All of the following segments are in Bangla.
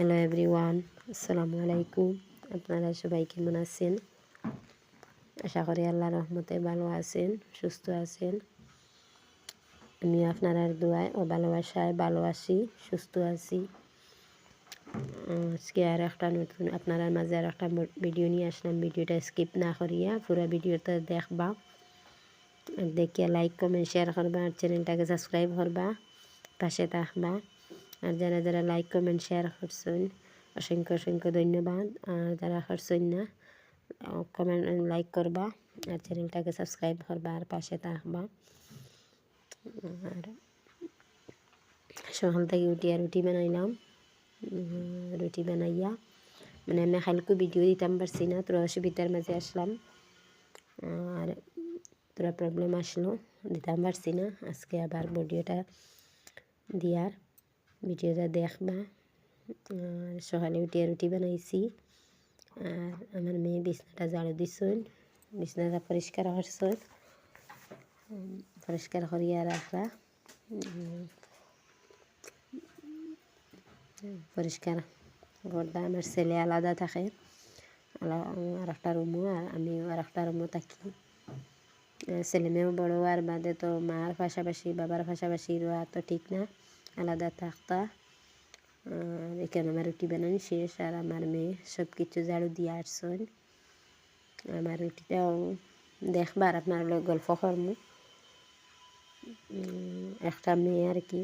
হ্যালো এভরিওয়ান আসসালামু আলাইকুম আপনারা সবাই কেমন আছেন? আশা করি আল্লাহ রহমতে ভালো আছেন, সুস্থ আছেন। আমি আপনার দোয়ায় ও ভালোবাসায় ভালো আছি, সুস্থ আছি। আজকে আর একটা নতুন আপনার মাঝে আর একটা ভিডিও নিয়ে আসলাম। ভিডিওটা স্কিপ না করিয়া পুরো ভিডিওটা দেখবা। দেখিয়া লাইক কমেন্ট শেয়ার করবা। আর চ্যানেলটাকে সাবস্ক্রাইব করবা। পাশে থাকবা। আর যারা যারা লাইক কমেন্ট শেয়ার করছেন, অসংখ্য অসংখ্য ধন্যবাদ। আর যারা করছেন না কমেন্ট লাইক করবা আর চ্যানেলটাকে সাবস্ক্রাইব করবা আর পাশে থাকবা। আর সকাল থেকে উঠিয়া রুটি বানাইলাম। রুটি বানাইয়া মানে আমি খালকু ভিডিও দিতাম, পারছি না, তোরা অসুবিধার মাঝে আসলাম। আর তোরা প্রবলেম আসলো, দিতাম, পারছি না। আজকে আবার ভিডিওটা দিয়ার। ভিডিওটা দেখবা। আর সকালে উঠিয়ে রুটি বানাইছি। আর আমার মেয়ে বিছনাটা ঝাড়ু দিছুন। বিছনাটা পরিষ্কার করছুন পরিষ্কার করিয়া রাখরা পরিষ্কার করতে আমার ছেলে আলাদা থাকে। আর একটা রুমও, আর আমিও আর একটা রুমও থাকি। ছেলে মেয়েও বড়, আর বাদে তো মার পাশাপাশি, বাবার পাশাপাশি রোয়া তো ঠিক না। আলাদা থাকতা। এখানে আমার রুটি বানানো শেষ আর আমার মেয়ে সব কিছু ঝাড়ু দিয়ে আসছেন আমার রুটিটাও দেখবার আপনার গল্প কর্ম। একটা মেয়ে আর কি।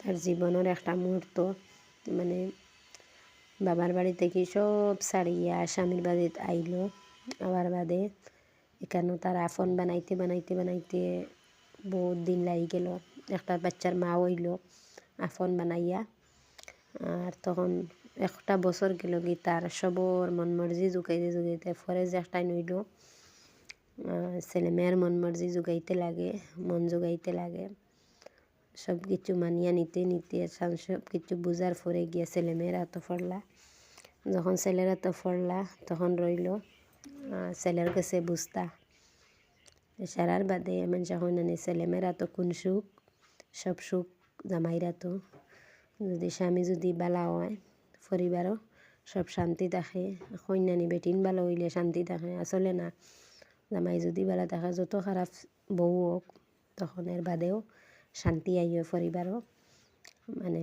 তার জীবনের একটা মুহূর্ত। মানে বাবার বাড়ি থেকে সব ছাড়িয়া স্বামীর বাড়িতে আইলো। আবার বাদে এখানে তার আফন বানাইতে বানাইতে বানাইতে বহুত দিন লাগি গেল। একটা বাচ্চার মা হইল আফন বানাইয়া। আর তখন একটা বছর গেল কি তার সবর মন মর্জি জুগাইতে জুগাইতে পরে যে একটা নইল ছেলে মেয়ের মন মর্জি জুগাইতে লাগে, মন জোগাইতে লাগে। সব কিছু মানিয়া নিতে নিতে সব কিছু বুঝার পরে গিয়া ছেলেমেয়েরা তো পড়লা যখন ছেলেরা তো পড়লা তখন রইল ছেলের কাছে বুঝতা সারার বাদে এমন যখন নানি ছেলেমেয়েরা তো কোন সুখ সব সুখ জামাইরা তো যদি স্বামী যদি বালা হয় পরিবারও সব শান্তি থাকে কন্যানি বেটিন ভালো হইলে শান্তি থাকে আসলে না জামাই যদি বালা থাকে যত খারাপ বউ হোক তখন এর বাদেও শান্তি আইয় পরিবারও মানে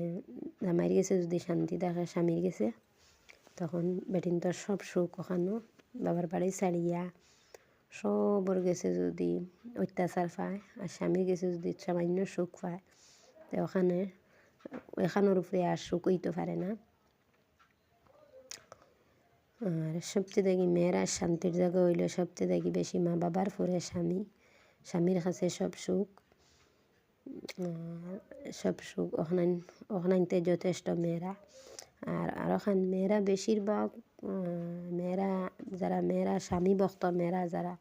জামাইয়ের গেছে যদি শান্তি থাকে স্বামীর গেছে তখন বেটিন তোর সব সুখ ওখানো বাবার বাড়ি ছাড়িয়া সবর গেছে যদি অত্যাচার পায় আর স্বামীর গেছে যদি সামান্য সুখ পায় তো ওখানে এখানোর উপরে আর সুখ হইতে পারে না আর সবচেয়ে দেখি মেয়েরা শান্তির জায়গা হইলে সবচেয়ে দেখি বেশি মা বাবার পরে স্বামী স্বামীর কাছে সব সুখ সব সুখ ওখানে ওখানতে যথেষ্ট মেয়েরা আর আর ওখান মেয়েরা বেশিরভাগ মেয়েরা যারা মেয়েরা স্বামী ভক্ত মেয়েরা যারা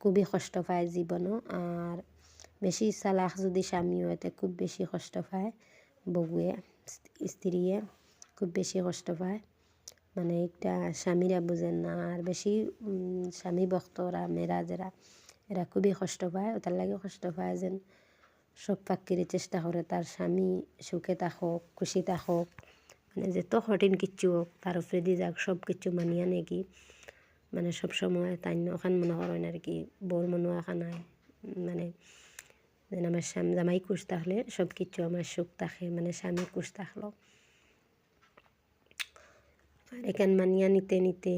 খুবই কষ্ট পায় জীবনও আর বেশি চালাক যদি স্বামী হয় খুব বেশি কষ্ট পায়, বউয়ে স্ত্রীয়ে খুব বেশি কষ্ট পায়। মানে একটা স্বামীরা বুঝেন না, আর বেশি স্বামী ভক্তরা মেয়েরা যারা, এরা খুবই কষ্ট পায়। তার লাগে কষ্ট পায় যেন সব ফাঁকিরে চেষ্টা করে, তার স্বামী সুখে থাকুক, খুশি থাকুক। মানে যত কঠিন কিচ্ছু হোক তার উপরে দিয়ে যাক, সব কিছু মানিয়া নাকি। মানে সব সময় তাই ওখান মনে করেন আর কি, বোর মনে নাই মানে আমার স্বামী, জামাই খুশ থাকলে সব কিছু আমার সুখ থাকে মানে স্বামী খুশ থাকল। আর এখান মানিয়া নিতে নিতে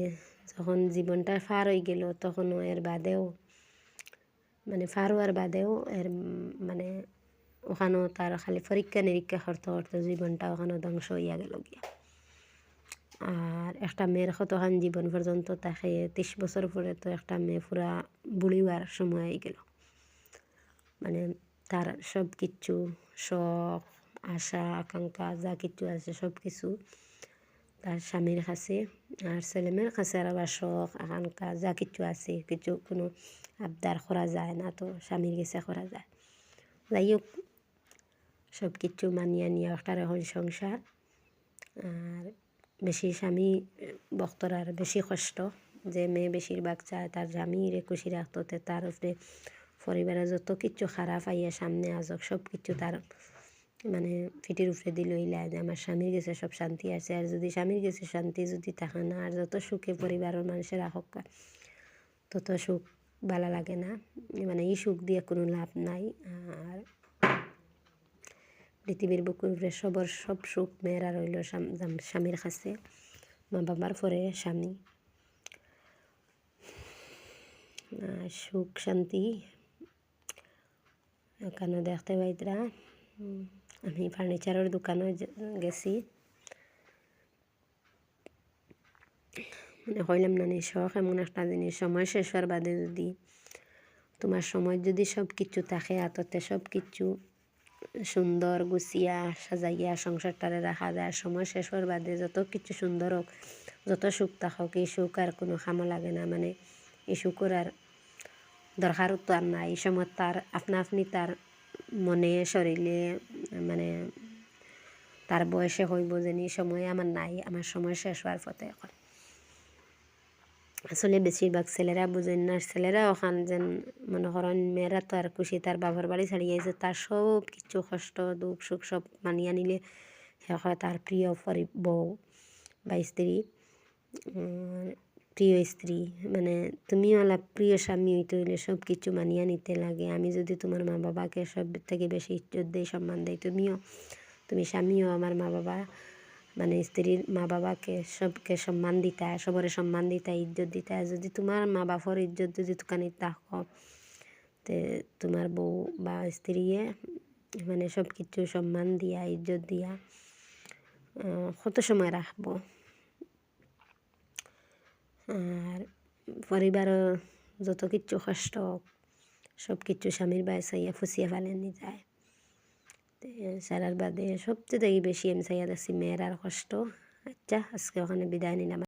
যখন জীবনটা ফার হয়ে গেল, তখনও এর বাদেও মানে ফার হওয়ার বাদেও এর মানে ওখানেও তার খালি পরীক্ষা নিরীক্ষা করতে করতে জীবনটা ওখানে ধ্বংস হইয়া গেল গিয়া। আর একটা মেয়ের কতখান জীবন পর্যন্ত তাকে তিরিশ বছর পরে তো একটা মেয়ে পুরা বুড়ি হওয়ার সময় হয়ে গেল। মানে তার সব কিছু শখ, আশা, আকাঙ্ক্ষা, যা কিছু আছে সব কিছু তার স্বামীর কাছে আর ছেলেমেয়ের কাছে আর আবার শখ, আকাঙ্ক্ষা, যা কিছু আছে কিছু কোনো আবদার করা যায় না তো স্বামীর কাছে করা যায়। যাই হোক সব কিছু মানিয়ে নিয়ে একটা এখন সংসার। আর বেশি স্বামী বক্তরার বেশি কষ্ট, যে মেয়ে বেশিরভাগ চায় তার স্বামীরে খুশি রাখতো, তার উপরে পরিবারে যত কিছু খারাপ আইয়া সামনে আসক, সব কিছু তার মানে ফিটির উপরে দিল, ইলা যে আমার স্বামীর কাছে সব শান্তি আছে, আর যদি স্বামীর কাছে শান্তি যদি থাকে না, আর যত সুখে পরিবারের মানুষের হোক তত সুখ ভালো লাগে না। মানে এই সুখ দিয়ে কোনো লাভ নাই, আর পৃথিবীর বুকুর উপরে সবর, সব সুখ মেয়েরা রইল স্বামীর কাছে, মা বাবার পরে স্বামী। সুখ, শান্তি। এখানে দেখতে পাইতরা আমি ফার্নিচারের দোকানে গেছি। মানে হইলাম না নি, শখ এমন একটা জিনিস। সময় শেষ হওয়ার বাদে যদি তোমার সময় যদি সব কিছু থাকে হাততে সব কিছু সুন্দর গুছিয়া, সাজাইয়া, সংসারটারে রাখা যায়। সময় শেষ হওয়ার বাদে যত কিছু সুন্দর হোক, যত সুখ থাকুক এই সুখ আর কোনো খামো লাগে না। মানে এই সুখর আর দরকারও তো আর নাই। এই সময় তার, আপনা আপনি তার মনে, শরীরে মানে তার বয়সে হইব যে সময় আমার নাই। আমার সময় শেষ হওয়ার পথে এখন। আসলে বেশিরভাগ ছেলেরা বুঝেন না। ছেলেরা ওখান যেন মনে করেন মেয়েরা তো আর খুশি, তার বাবার বাড়ি ছাড়িয়ে আছে তার সব কিছু কষ্ট, দুঃখ সুখ সব মানিয়ে নিলে হয় তার প্রিয় পরি, বউ বা স্ত্রী। প্রিয় স্ত্রী মানে তুমি ওলা প্রিয় স্বামী হইতে হইলে সব কিছু মানিয়ে নিতে লাগে। আমি যদি তোমার মা বাবাকে সব থেকে বেশি ইজ্জত দিই, সম্মান দেয় তুমিও, তুমি স্বামীও আমার মা বাবা মানে স্ত্রীর মা বাবাকে সবকে সম্মান দিতা, সবরে সম্মান দিতা, ইজ্জত দিতা। যদি তোমার মা বাবার ইজ্জত যদি তুকানি থাকো তে তোমার বউ বা স্ত্রীয়ে মানে সব কিছু সম্মান দিয়া, ইজ্জত দিয়া কত সময় রাখব? আর পরিবারও যত কিছু কষ্ট সব কিছু স্বামীর বাই চাইয়া ফুসিয়ে ফেলেনি যায়। সারার বাদে সবচেয়ে বেশি আমি চাইয়া দেখছি মেয়ের আর কষ্ট। আচ্ছা আজকে ওখানে বিদায় নিলাম।